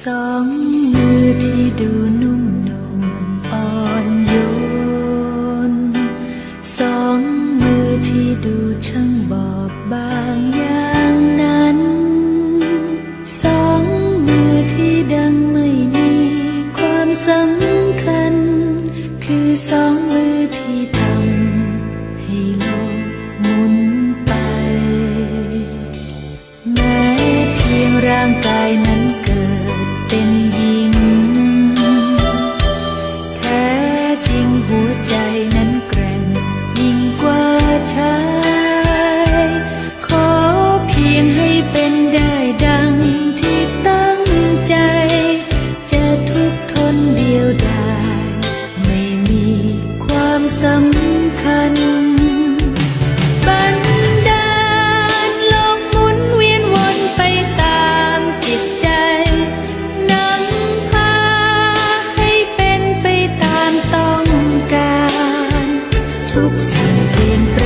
สองมือที่ดูนุ่มนวลอ่อนโยน สองมือที่ดูช่างบอบบางอย่างนั้น สองมือที่ดังไม่มีความสำคัญ คือสองมือที่ทำให้โลกหมุนไป แม้เพียงร่างกายนั้น เป็นหญิง แท้จริงหัวใจนั้นแกร่งยิ่งกว่าชายขอเพียงให้เป็นได้ดังที่ตั้งใจ จะทุกทนเดียวดายไม่มีความสำ ทุก变